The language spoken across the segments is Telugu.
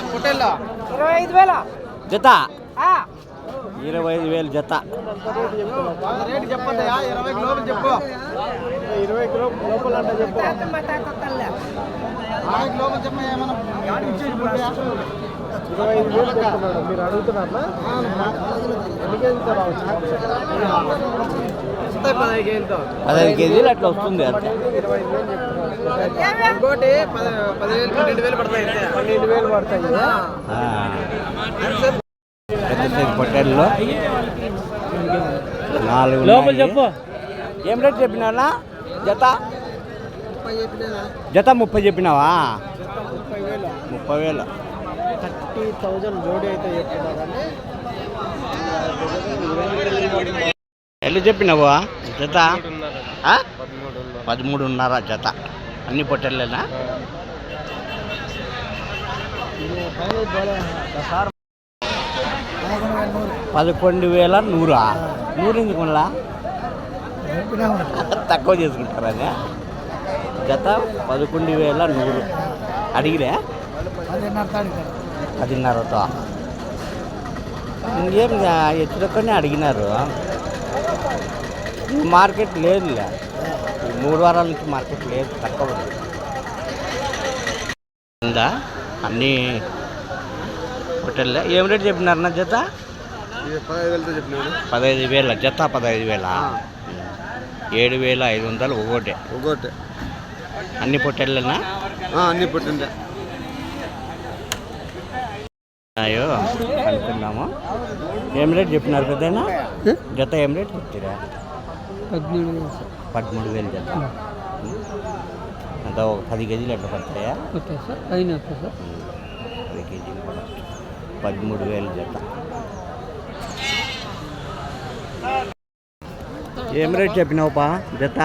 ఇరవై ఐదు వేల? జత? ఆ, ఇరవై ఐదు వేలు జత. రేటు చెప్పద్దయా ఇరవై లోపల చెప్పు. ఇరవై లోపల అంటే చెప్పు. ఇరవై లోపల చెప్పు ఏమన్నా ఇరవై ఐదు వేలు చెప్తున్నాడు మీరు. అడుగుతున్నారా ఎన్ని కేజీలతో రావచ్చు పదహైదు కేజీలు అట్లా వస్తుంది అంతే. ఇరవై ఐదు వేలు చెప్తున్నారు ఇంకోటి పది పదివేలు పన్నెండు వేలు పడతాయి పన్నెండు వేలు పడతాయి. పెద్ద నాలుగు లోపల చెప్పు. ఏం రేట్ చెప్పినా జత? జత ముప్పై చెప్పినావా? ముప్పై వేలు. ముప్పై వేలు థర్టీ థౌజండ్ జోడీ అయితే చెప్తున్నారండి ఎట్లా చెప్పినావు? జత? పదమూడున్నర జత. అన్ని పొట్టలేనా పదకొండు వేల నూరా? నూరు ఎందుకు మళ్ళా తక్కువ చేసుకుంటారా గత పదకొండు వేల నూరు. అడిగిరే పదిన్నరతో. ఇంకేం ఎత్తుకొని అడిగినారు. మార్కెట్ లేదులే. మూడు వారాల నుంచి మార్కెట్ లేదు తక్కువ ఉంది. అన్నీ హోటల్లే ఏం రేట్ చెప్పినారు నా జత? పదహైదు వేల జత పదహైదు వేల. ఏడు వేల ఐదు వందలు ఒకటే ఒకటి అన్ని పొట్టెళ్ళనా? అన్ని పుట్టిందే అయ్యో అనుకున్నాము ఏం రేట్ చెప్పినారు పెద్దనా జత ఏం రేట్ చెప్తారా? పద్దెనిమిది వేలు సార్. పదమూడు వేలు జత. అంత ఒక పది కేజీలు ఎట్లా పడతాయా? ఓకే సార్ అయినా ఓకే సార్. పది కేజీలు పడచ్చు పదమూడు వేలు జత. ఏం రేట్ చెప్పినావు పా జత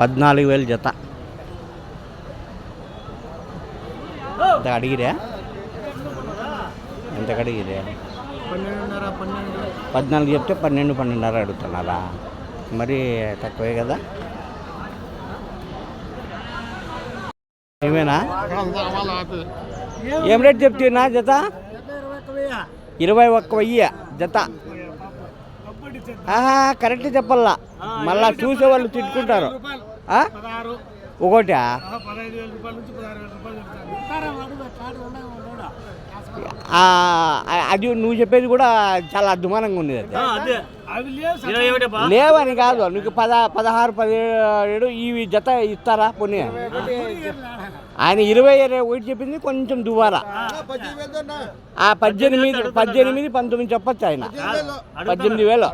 పద్నాలుగు వేలు జత. ఎంత అడిగిరే ఎంత అడిగిరే పద్నాలుగు చెప్తే పన్నెండు పన్నెండున్నర అడుగుతున్నారా? మరి తక్కువే కదా? ఏమేనా? ఏం రేట్ చెప్తున్నా జత? ఇరవై ఒక్క వెయ్యి జత. ఆహా కరెక్ట్ చెప్పల్లా మళ్ళా చూసే వాళ్ళు తిట్టుకుంటారు? ఒకటా? అది నువ్వు చెప్పేది కూడా చాలా అద్భుతంగా ఉంది అది. లేవని కాదు నీకు పద పదహారు పదిహేడు ఈ జత ఇస్తారా పోనీ? ఆయన ఇరవై ఇరవై ఒకటి చెప్పింది కొంచెం దువారా ఆ పద్దెనిమిది పద్దెనిమిది పంతొమ్మిది చెప్పచ్చు ఆయన. పద్దెనిమిది వేలు.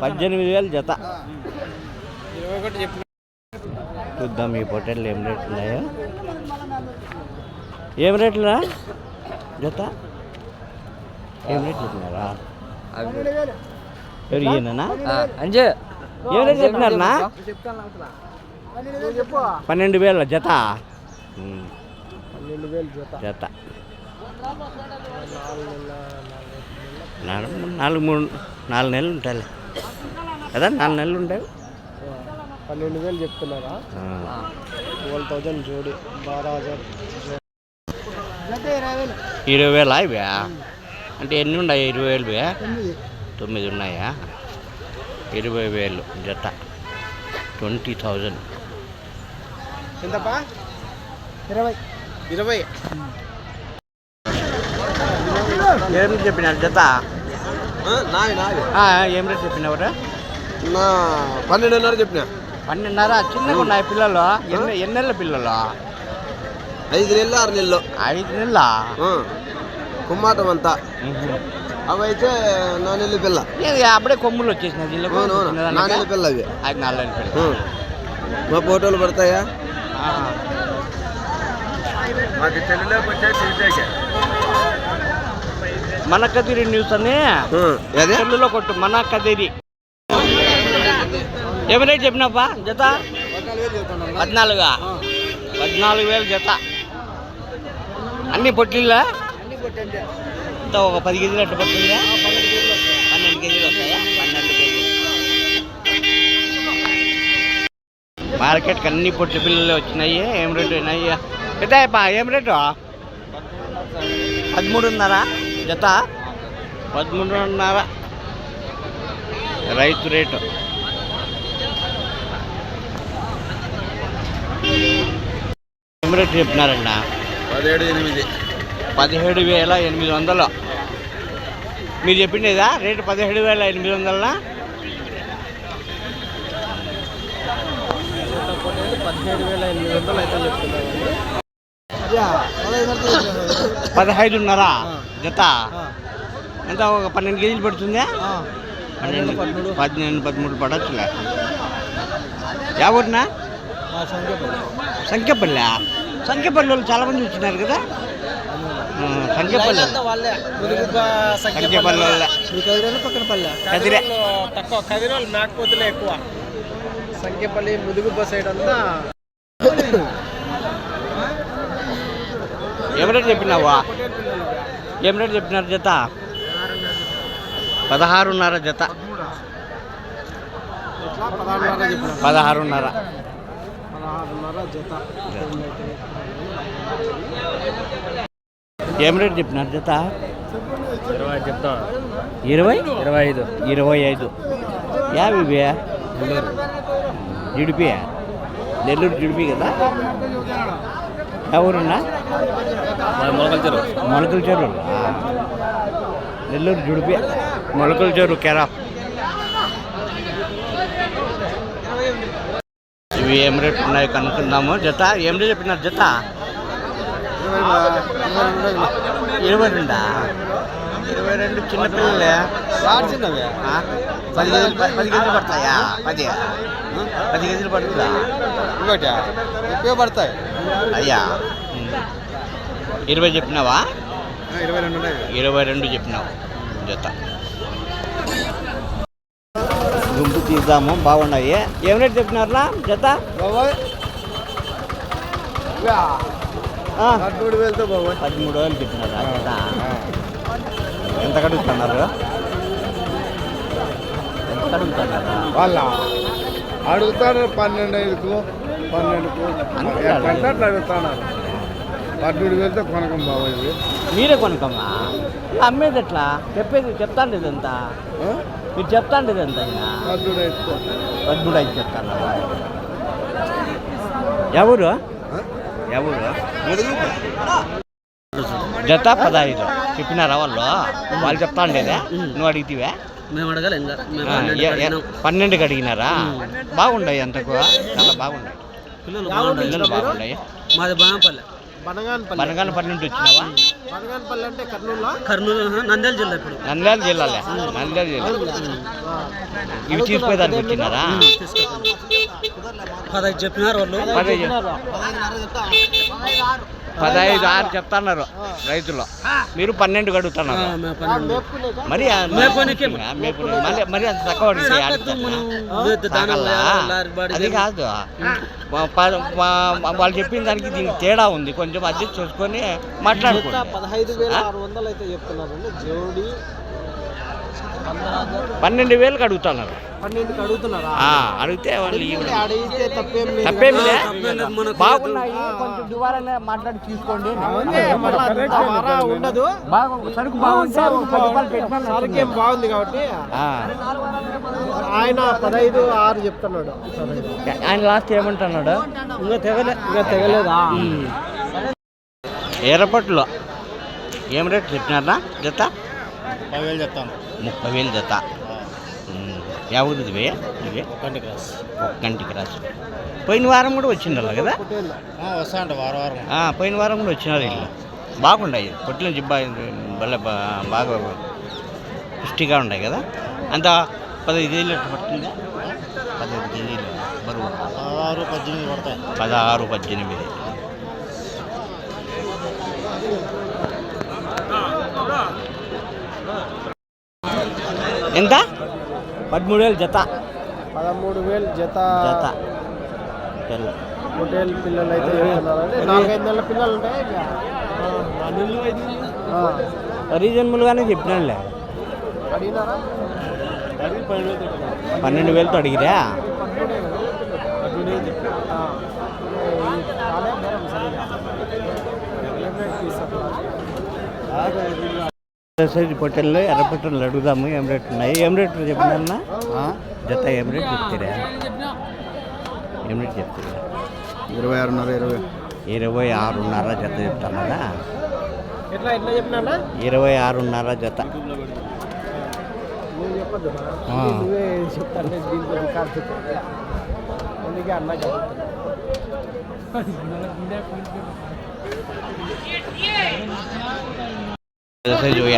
పద్దెనిమిది వేలు. జత. చూద్దాం ఈ పొట్టేళ్ళు ఏం రేట్లు ఉన్నాయో. ఏం రేట్లురా? జత? ఏం రేట్లు చెప్పినారా? ఎవరు ఈయననా? అంజే. ఏం రేట్లు చెప్పినారనా? చెప్పు పన్నెండు వేల జత. జత. జత. నాలుగు నాలుగు మూడు నాలుగు నెలలు ఉంటాయి కదా నాలుగు నెలలు ఉంటాయి. పన్నెండు వేలు చెప్తున్నారా. ట్వెల్వ్ థౌజండ్ జోడి బారా హజార్ ఇరవై వేలు ఇవే? అంటే ఎన్ని ఉన్నాయి ఇరవై వేలు ఇవే? తొమ్మిది. ఉన్నాయా? ఇరవై వేలు జత. Twenty thousand. ఎంతపా ఇరవై. ఇరవై. ఏం చెప్పినారు జత? ఏం రేట్ చెప్పినవరా నా పన్నెండున్నర చెప్పిన. పన్నెండున్నర? చిన్నగా ఉన్నాయి పిల్లలు. ఎన్ని ఎన్ని నెలల పిల్లలు? ఐదు నెలలు ఆరు నెలలు. ఐదు నెలల? కుమ్మాటం అంతా అవి అయితే నా నెల్లి పిల్ల అప్పుడే కొమ్ములు వచ్చేసినాయి వీళ్ళకు? అవునవును నా? నెల్లి పిల్ల అవి అది ఉం. మా ఫోటోలు పడతాయా. మన కదిరి న్యూస్ అని ఉం. అదే సెల్లులో కొట్టు మన కదిరి. ఏమి రేట్ చెప్పినాపా జత? పద్నాలుగా పద్నాలుగు వేలు జత. అన్ని పొట్టిల్లా ఇంత ఒక పది కేజీలు అట్టు పడుతుందా పన్నెండు కేజీలు వస్తాయా. పన్నెండు కేజీలు మార్కెట్కి అన్ని పొట్టి పిల్లలు వచ్చినాయి. ఏం రేటు అయినాయి పెద్ద ఏం రేటు? పదమూడున్నర. జత? పదమూడున్నర. రైతు రేటు. ఏం రేటు చెప్పినారండి పదిహేడు ఎనిమిది. పదిహేడు వేల ఎనిమిది వందలు. మీరు చెప్పిండేదా? రేటు పదిహేడు వేల ఎనిమిది వందలనా? పదిహేడు వేల ఎనిమిది వందలు అయితే చెప్తున్నాను పదహైదున్నర జత. ఎంత? ఒక పన్నెండు కేజీలు పడుతుందా? పన్నెండు పన్నెండు పదమూడు. పడచ్చులే. ఎవరినా సంఖ్యపల్లి సంఖ్యపల్లి వాళ్ళు చాలా మంది వచ్చినారు కదా? సంఖ్యపల్లి వాళ్ళే. సంఖ్యపల్లి. వాళ్ళే. పక్కన పల్లె. కదిరే. తక్కువ. కదిరోలు మేకపోతులే ఎక్కువ. సంఖ్యపల్లి ముదుగుబ్బ సైడ్ అంతా. ఏం రేటు చెప్పినావా? ఏం రేటు చెప్పినారు జత? పదహారున్నర జత. పదహారున్నర. పదహారున్నర పదహారున్నర జత ఏం రేటు చెప్పినారు జత? ఇరవై చెప్తా ఇరవై? ఇరవై ఐదు. ఇరవై ఐదు. యాభై ఇవి జిడిపి నెల్లూరు జిడిపి కదా? ఎవరున్నా మొలకల చెరువు. మొలకల చెరువు నెల్లూరు జుడిపి మొలకల చెరువు కెరా ఇవి ఏం రేట్ ఉన్నాయి కనుక్కుందాము. జత ఏం రేట్ చెప్పినారు జత? ఇరవై రెండా ఇరవై రెండు చిన్నపిల్లలే చిన్నవే? పది కేజీలు పది కేజీలు పడతాయా? పది. పది కేజీలు పడుతుందా? ఇంకోటి? ఎక్కువ పడతాయి. అయ్యా. ఇరవై చెప్పినావా? ఇరవై రెండు ఇరవై రెండు చెప్పినావు. జత. గుంపు తీద్దాము బాగున్నాయి. ఏం రేట్ చెప్పినారా జత? పదమూడు వేలతో పదమూడు వేలు చెప్పినారా జత. ఎంత కడుగుతున్నారు? ఎంత కడుగుతున్నారు? వాళ్ళ అడుగుతారు పన్నెండు ఐదుకు పన్నెండుకు అట్లా అడుగుతున్నారు. పన్నెండు వేలతో కొనకం బాబోయ్ మీరే కొనుక్కమ్మా అమ్మేది ఎట్లా? చెప్పేది చెప్తాండి ఇదంతా మీరు చెప్తాండి ఐదుకో పదమూడు ఐదు చెప్తాను ఎవరు? ఎవరు? జత పదహైదు. చెప్పినారా వాళ్ళు? వాళ్ళు చెప్తా ఉండేదా నువ్వు అడిగితేవే? మేము అడగాలి పన్నెండుకి అడిగినారా? బాగుండాయి అంతకు. చాలా బాగున్నాయి పిల్లలు బాగున్నాయి మాది బాంపల్లె బనగానపల్లి. బనగాన పన్నెండు వచ్చినావా? బనగానపల్లి అంటే కర్నూలు? ఆహా, నంద్యాల జిల్లా ఇప్పుడు. నంద్యాల జిల్లాలే. నంద్యాల జిల్లా. ఇవి తీసుకుపోయేదానికి వచ్చినారా? పదహైదు చెప్పినారు వాళ్ళు. పదహైదు ఆరు చెప్తున్నారు రైతులు. మీరు పన్నెండు కడుగుతున్నారు. మరి. మళ్ళీ మరి అంత తక్కువ అది కాదు. వాళ్ళు చెప్పిన దానికి దీనికి తేడా ఉంది. కొంచెం అడ్జస్ట్ చేసుకొని మాట్లాడుకో పదహైదు వేల ఆరు వందలు అయితే చెప్తున్నారండి. జోడి పన్నెండు వేలకు అడుగుతున్నారు. పన్నెండుకి అడుగుతున్నారా? అడిగితే వాళ్ళు. అడిగితే బాగున్నాయి. కొంచెం దువారానే మాట్లాడి తీసుకోండి. ఉండదు. బాగా సరుకు బాగుంటే ఒక పది రూపాయలు పెట్టినా సరుకేం బాగుంది కాబట్టి. ఆ. ఆయన పదహైదు ఆరు చెప్తున్నాడు. ఆయన లాస్ట్ ఏమంటున్నాడు? ఇంకా తెగలే ఇంకా తెగలేదా? ఏం రేట్ చెప్పినారా? జత? పదివేలు చెప్తాను ముప్పై వేలు జత. ఉమ్. ఎవరిది ఇవి ఇవి కంటి క్లాస్ ఒక్కంటికి రాసి పోయిన వారం కూడా వచ్చిండాలి కదా? వస్తా అంట వారం వారం. పోయిన వారం కూడా వచ్చినారు వీళ్ళు. బాగుండాయి. పొట్టిన జిబ్బా భలే బాగా పుష్టిగా ఉన్నాయి కదా? అంత పదహైదు కేజీలు ఎట్లా పడుతుందా? పదహైదు కేజీలు బరువు. పదహారు పద్దెనిమిది పడతాయి. పదహారు పద్దెనిమిది. ఎంత? పదమూడు వేలు జత. పదమూడు వేలు జత. జత హోటల్ పిల్లలు అయితే నాలుగైదు నెలల పిల్లలు ఉంటాయి రీజనబుల్గానే చెప్పినానులే. అడిగినారా? పన్నెండు వేలతో అడిగిరా సైజు పొట్టెల్లో ఎర్ర పొట్టెలు అడుగుదాము. ఏం రేట్ ఉన్నాయి. ఏం రేట్ చెప్పినా జత ఏం రేట్ చెప్తారా? ఏం రేట్ చెప్తారా? ఇరవై ఆరున్నర ఇరవై. ఇరవై ఆరున్నర జత చెప్తానరా ఎట్లా ఎట్లా చెప్పినా ఇరవై ఆరున్నర జత. చెప్తాను అందుకే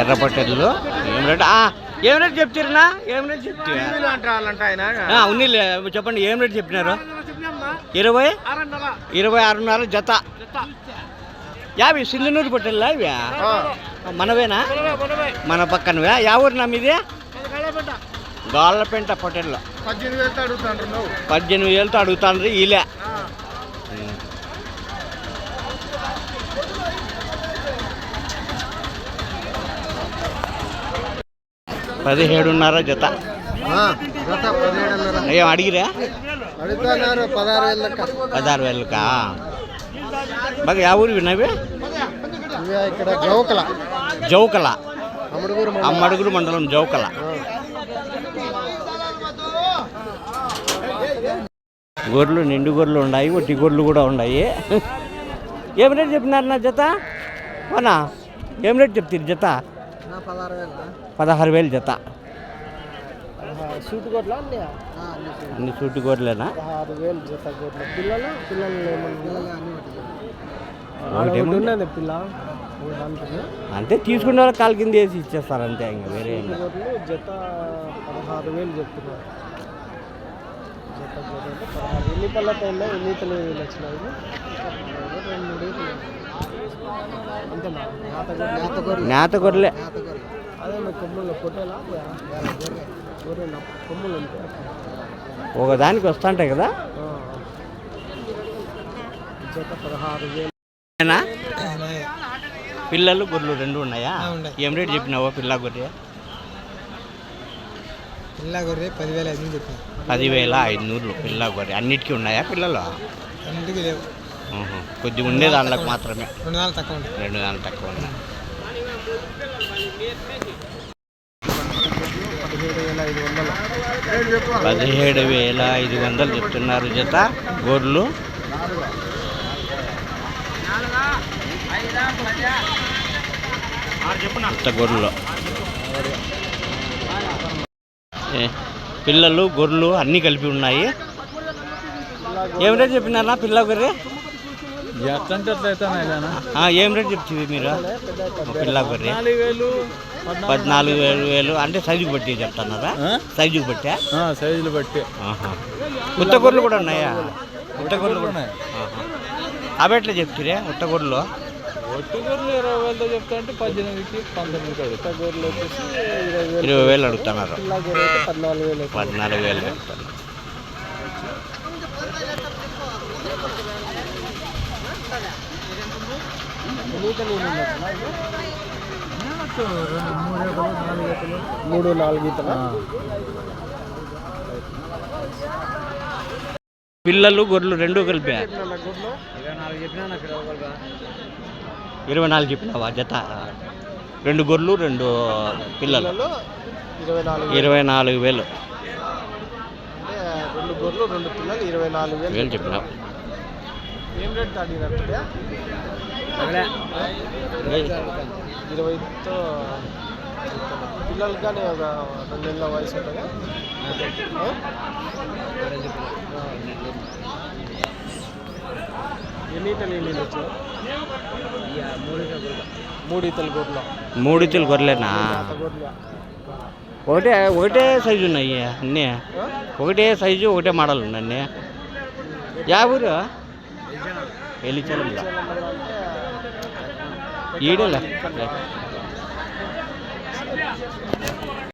ఎర్ర పొట్టెలు ఏం రేట్? ఏం రేట్ చెప్తారా ఏం రేట్ చెప్తారా ఉన్నీలే చెప్పండి ఏం రేట్ చెప్పినారు? ఇరవై? ఇరవై ఆరున్నర జత. యాభై సింగనూరు పొట్టెల్లా ఇవి? మనవేనా? మన పక్కనవే. యా ఊరు నా మీది? గోళ్ళపెంట పొట్టెల్లో. పద్దెనిమిది వేలతో అడుగుతాండ్రు నువ్వు. పద్దెనిమిది వేలతో అడుగుతాను ఈలే. పదిహేడున్నర జత. జత పదిహేడున్నర. ఏం అడిగిరా? అడుగుతున్నారు పదహారు వేలకా బాగా యా ఊరు విన్నవి ఇక్కడ జోకల. జౌకల. అమ్ముడుగురు అమ్మడుగురు మండలం జౌకల. గొర్రెలు నిండు గొర్రెలు ఉన్నాయి ఒట్టి గొర్రెలు కూడా ఉన్నాయి. ఏం రేట్ చెప్పినారు నా జత? అవునా ఏం రేట్ చెప్తారు జత? పదహారు వేల పదహారు వేలు జత అన్ని సూటి అంటుంది అంటే తీసుకునే వాళ్ళకి కాలు కింద వేసి ఇచ్చేస్తారు అంతే ఇంకా వేరే జత పదహారు వేలు చెప్తున్నారు. ఎన్ని పళ్ళతో ఉన్నాయి? ఎన్ని వచ్చినాయి? రెండు నేత గొర్రెలు నేత గొర్రెలు నేత గొర్రెలే అదే మీ కొమ్ముల్లో పొట్టేలా గొర్రె నా కొమ్ములు ఉంటాయి ఒక దానికి వస్తుంటాయి కదా? పిల్లలు గొర్రెలు రెండు ఉన్నాయా? ఏం రేట్ చెప్పినావో పిల్ల గొర్రె? పిల్ల గొర్రె పదివేల ఐదు చెప్పాను. పదివేల ఐదు నూరులు పిల్ల గొర్రె. అన్నిటికీ ఉన్నాయా పిల్లలు? అన్నింటికి లేవు. ఆహా. కొద్దిగా ఉండే దాంట్లోకి మాత్రమే. రెండు నాలుగు తక్కువ రెండు దాంట్లో తక్కువ ఉన్నాయి పదిహేడు వేల ఐదు వందలు చెప్తున్నారు జత గొర్రెలు కొత్త గొర్రెలు పిల్లలు గొర్రెలు అన్నీ కలిపి ఉన్నాయి. ఏం రేట్ చెప్పినారా పిల్ల గొర్రె? ఏం రేట్ చెప్తుంది మీరు? పిల్ల గొర్రె పద్నాలుగు వేలు వేలు అంటే సైజుకి బట్టి చెప్తున్నారా? సైజుకి బట్టా? సైజులు బట్టి. ఉత్త గొర్రెలు కూడా ఉన్నాయా? ఉత్త గొర్రెలు కూడా ఉన్నాయి. అవి ఎట్లా చెప్తారే ఉత్త గొర్రెలు ఒట్టి గొర్రెలు ఇరవై వేలతో చెప్తా అంటే పద్దెనిమిదికి పంతొమ్మిదికి అడుగుతా. గొర్రెలు వచ్చేసి ఇరవై వేలు. అడుగుతున్నారు. పద్నాలుగు వేలు. పద్నాలుగు వేలు చెప్తున్నారు. మూడు నాలుగు పిల్లలు గొర్రెలు రెండు కలిపా? ఇరవై నాలుగు చెప్పినావా జత? రెండు గొర్రెలు రెండు పిల్లలు. ఇరవై నాలుగు వేలు. రెండు గొర్రెలు రెండు పిల్లలు ఇరవై నాలుగు వేలు. చెప్పినావు. ఏం రేట్ ఇరవైతో పిల్లలకి కానీ ఒక రెండు నెలల వయసు ఉంటుందా? ఎన్ని ఈతలు ఎన్ని ఈతలు వచ్చాయి? మూడు ఈతలు గొర్రెలు. మూడు ఇతలు గొర్రెలేనా? ఒకటే ఒకటే సైజు ఉన్నాయి అన్నీ? ఒకటే సైజు ఒకటే మోడల్ ఉన్నాయి అన్నీ. యా ఊరు? ఎలిచలంలో. అంటే ఈడలే